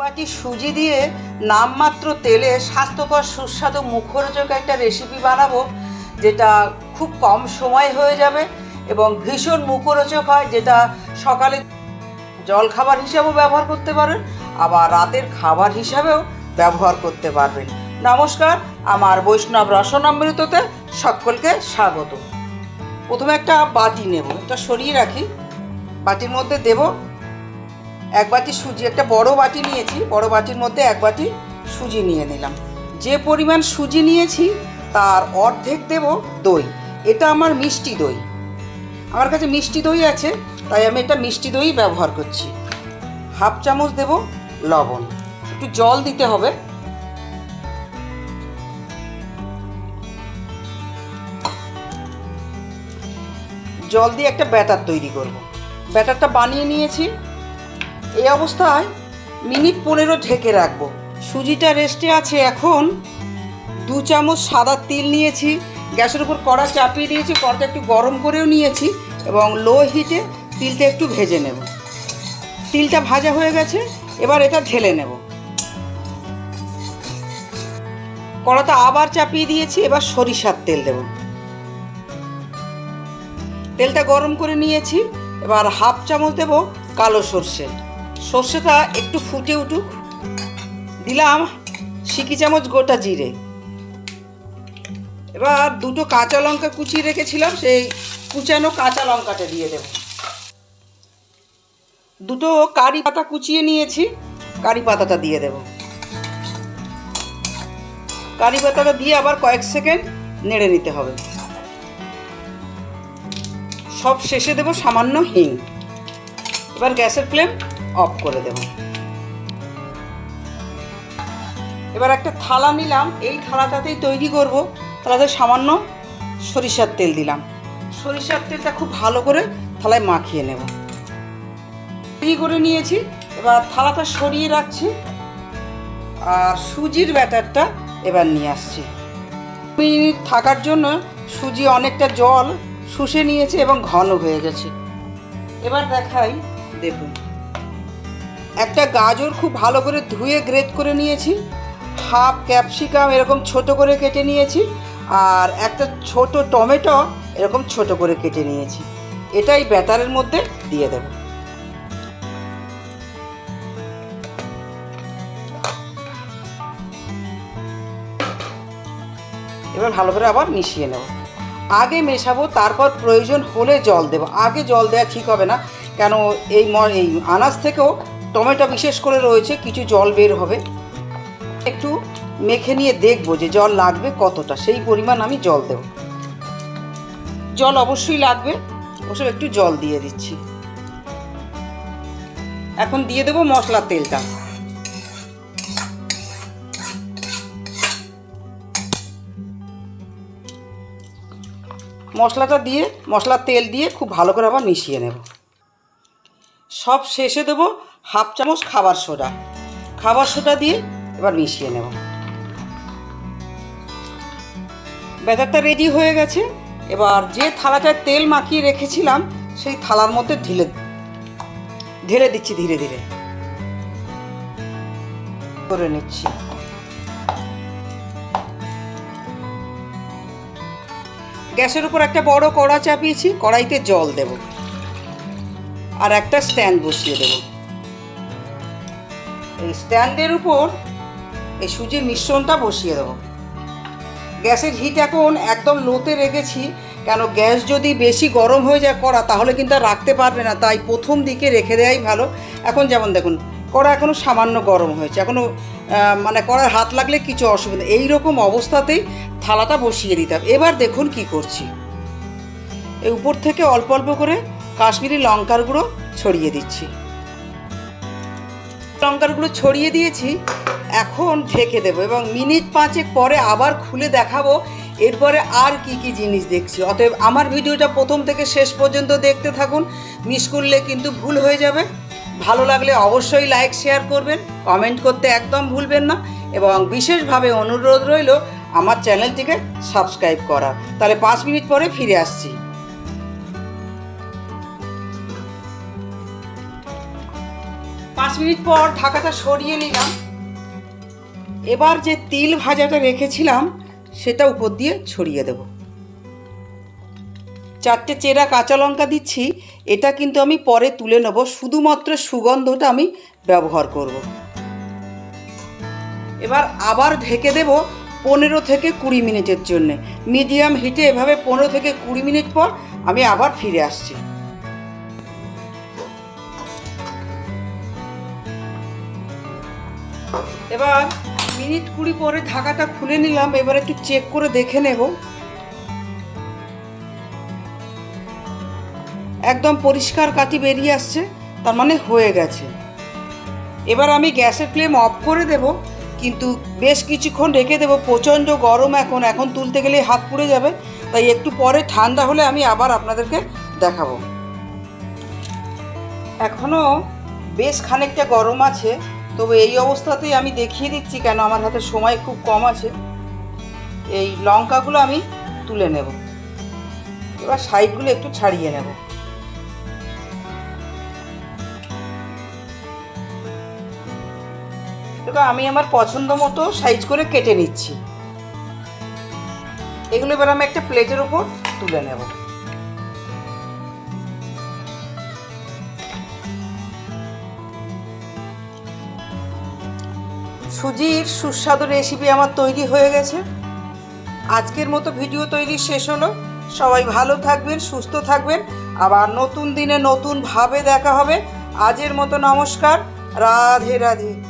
বাটি সুজি দিয়ে নামমাত্র তেলে স্বাস্থ্যকর, সুস্বাদু মুখরোচক একটা রেসিপি বানাবো, যেটা খুব কম সময় হয়ে যাবে এবং ভীষণ মুখরোচক হয়, যেটা সকালে জলখাবার হিসাবেও ব্যবহার করতে পারেন, আবার রাতের খাবার হিসাবেও ব্যবহার করতে পারবেন। নমস্কার, আমার বৈষ্ণব রসনামৃততে সকলকে স্বাগত। প্রথমে একটা বাটি নেব, এটা সরিয়ে রাখি। বাটির মধ্যে দেব এক বাটি সুজি, একটা বড় বাটি নিয়েছি, বড় বাটির মধ্যে এক বাটি সুজি নিয়ে নিলাম। যে পরিমাণ সুজি নিয়েছি, তার অর্ধেক দেব দই। এটা আমার মিষ্টি দই। আমার কাছে মিষ্টি দই আছে, তাই আমি এটা মিষ্টি দই ব্যবহার করছি। হাফ চামচ দেব লবণ। একটু জল দিতে হবে। জল দিয়ে একটা ব্যাটার তৈরি করব। ব্যাটারটা বানিয়ে নিয়েছি। এই অবস্থায় মিনিট পনেরো ঢেকে রাখব। সুজিটা রেস্টে আছে এখন। দু চামচ সাদা তিল নিয়েছি। গ্যাসের উপর কড়া চাপিয়ে দিয়েছি, কড়াটা একটু গরম করেও নিয়েছি এবং লো হিটে তিলটা একটু ভেজে নেব। তিলটা ভাজা হয়ে গেছে, এবার এটা ঢেলে নেব। কড়াটা আবার চাপিয়ে দিয়েছি, এবার সরিষার তেল দেব। তেলটা গরম করে নিয়েছি, এবার হাফ চামচ দেব কালো সর্ষে। সর্ষেটা একটু ফুটে উঠুক। দিলাম সিকি চামচ গোটা জিরে। এবার দুটো কাঁচা লঙ্কা কুচিয়ে রেখেছিলাম, সেই কুচানো কাঁচা লঙ্কাটা দিয়ে দেব। দুটো কারি পাতা কুচিয়ে নিয়েছি, কারি পাতাটা দিয়ে দেব। কারি পাতাটা দিয়ে আবার কয়েক সেকেন্ড নেড়ে নিতে হবে। সব শেষে দেব সামান্য হিং। এবার গ্যাসের ফ্লেম অফ করে দেব। এবার একটা থালা নিলাম, এই থালাটাতেই তৈরি করব। থালাতে সামান্য সরিষার তেল দিলাম। সরিষার তেলটা খুব ভালো করে থালায় মাখিয়ে নেব। তৈরি করে নিয়েছি, এবার থালাটা সরিয়ে রাখছি। আর সুজির ব্যাটারটা এবার নিয়ে আসছি। মিনিট থাকার জন্য সুজি অনেকটা জল শুষে নিয়েছে এবং ঘন হয়ে গেছে। এবার দেখাই দেখুন একটা গাজর খুব ভালো করে ধুয়ে গ্রেট করে নিয়েছি। হাফ ক্যাপসিকাম এরকম ছোট করে কেটে নিয়েছি আর একটা ছোট টমেটো এরকম ছোট করে কেটে নিয়েছি। এটাই ব্যাটারের মধ্যে দিয়ে দেব। এবার ভালো করে আবার মিশিয়ে নেব। আগে মেশাবো, তারপর প্রয়োজন হলে জল দেব। আগে জল দেওয়া ঠিক হবে না, কেন এই এই আনাজ থেকেও টমেটো বিশেষ করে রয়েছে, কিছু জল বের হবে। একটু মেখে নিয়ে দেখব যে জল লাগবে কতটা, সেই পরিমাণ আমি জল দেব। জল অবশ্যই লাগবে, অবশ্য একটু জল দিয়ে দিচ্ছি। এখন দিয়ে দেবো মশলার তেলটা। মশলাটা দিয়ে, মশলার তেল দিয়ে খুব ভালো করে আবার মিশিয়ে নেব। সব শেষে দেবো হাফ চামচ খাবার সোডা। খাবার সোডা দিয়ে এবার মিশিয়ে নেব। ব্যাটারটা রেডি হয়ে গেছে। এবার যে থালাটায় তেল মাখিয়ে রেখেছিলাম, সেই থালার মধ্যে ঢেলে ঢেলে দিচ্ছি ধীরে ধীরে। করে নিচ্ছি। গ্যাসের উপর একটা বড় কড়া চাপিয়েছি, কড়াইতে জল দেব। আর একটা স্ট্যান্ড বসিয়ে দেব। এই স্ট্যান্ডের উপর এই সুজির মিশ্রণটা বসিয়ে দেবো। গ্যাসের হিট এখন একদম লোতে রেখেছি, কেন গ্যাস যদি বেশি গরম হয়ে যায় কড়া, তাহলে কিন্তু আর রাখতে পারবে না, তাই প্রথম দিকে রেখে দেওয়াই ভালো। এখন যেমন দেখুন, কড়া এখনও সামান্য গরম হয়েছে এখনও মানে কড়ার হাত লাগলে কিছু অসুবিধা এই রকম অবস্থাতেই থালাটা বসিয়ে দিতাম এবার দেখুন কি করছি। এই উপর থেকে অল্প অল্প করে কাশ্মীরি লঙ্কার গুঁড়ো ছড়িয়ে দিচ্ছি। লঙ্কার গুঁড়ো ছড়িয়ে দিয়েছি, এখন ঢেকে দেবো এবং মিনিট পাঁচেক পরে আবার খুলে দেখাবো, এরপরে আর কি কি জিনিস দেখছি। অতএব আমার ভিডিওটা প্রথম থেকে শেষ পর্যন্ত দেখতে থাকুন, মিস করলে কিন্তু ভুল হয়ে যাবে। ভালো লাগলে অবশ্যই লাইক, শেয়ার করবেন, কমেন্ট করতে একদম ভুলবেন না এবং বিশেষভাবে অনুরোধ রইল আমার চ্যানেলটিকে সাবস্ক্রাইব করার। তাহলে পাঁচ মিনিট পরে ফিরে আসছি। পাঁচ মিনিট পর ঢাকাটা সরিয়ে নিলাম। এবার যে তিল ভাজাটা রেখেছিলাম, সেটা উপর দিয়ে ছড়িয়ে দেব। চারটে চেরা কাঁচা লঙ্কা দিচ্ছি, এটা কিন্তু আমি পরে তুলে নেব। শুধুমাত্র সুগন্ধটা আমি ব্যবহার করব। এবার আবার ঢেকে দেব পনেরো থেকে কুড়ি মিনিটের জন্যে। মিডিয়াম হিটে এভাবে পনেরো থেকে কুড়ি মিনিট পর আমি আবার ফিরে আসছি। এবার মিনিট কুড়ি পরে ঢাকাটা খুলে নিলাম, এবার একটু চেক করে দেখে নেব। একদম পরিষ্কার কাটি বেরিয়ে আসছে, তার মানে হয়ে গেছে। এবার আমি গ্যাসের ফ্লেম অফ করে দেব, কিন্তু বেশ কিছুক্ষণ রেখে দেবো, প্রচণ্ড গরম এখন এখন তুলতে গেলে হাত পুড়ে যাবে, তাই একটু পরে ঠান্ডা হলে আমি আবার আপনাদেরকে দেখাবো। এখনও বেশ খানিকটা গরম আছে তবে এই অবস্থাতেই আমি দেখিয়ে দিচ্ছি কেন আমার হাতে সময় খুব কম আছে। এই লঙ্কাগুলো আমি তুলে নেব। এবার সাইডগুলো একটু ছাড়িয়ে নেব। এবার আমি আমার পছন্দ মতো সাইজ করে কেটে নিচ্ছি। এগুলো এবার আমি একটা প্লেটের ওপর তুলে নেব। সুজির সুস্বাদু রেসিপি আমার তৈরি হয়ে গেছে। আজকের মতো ভিডিও তৈরি শেষ হলো। সবাই ভালো থাকবেন, সুস্থ থাকবেন। আবার নতুন দিনে নতুনভাবে দেখা হবে। আজের মতো নমস্কার। রাধে রাধে।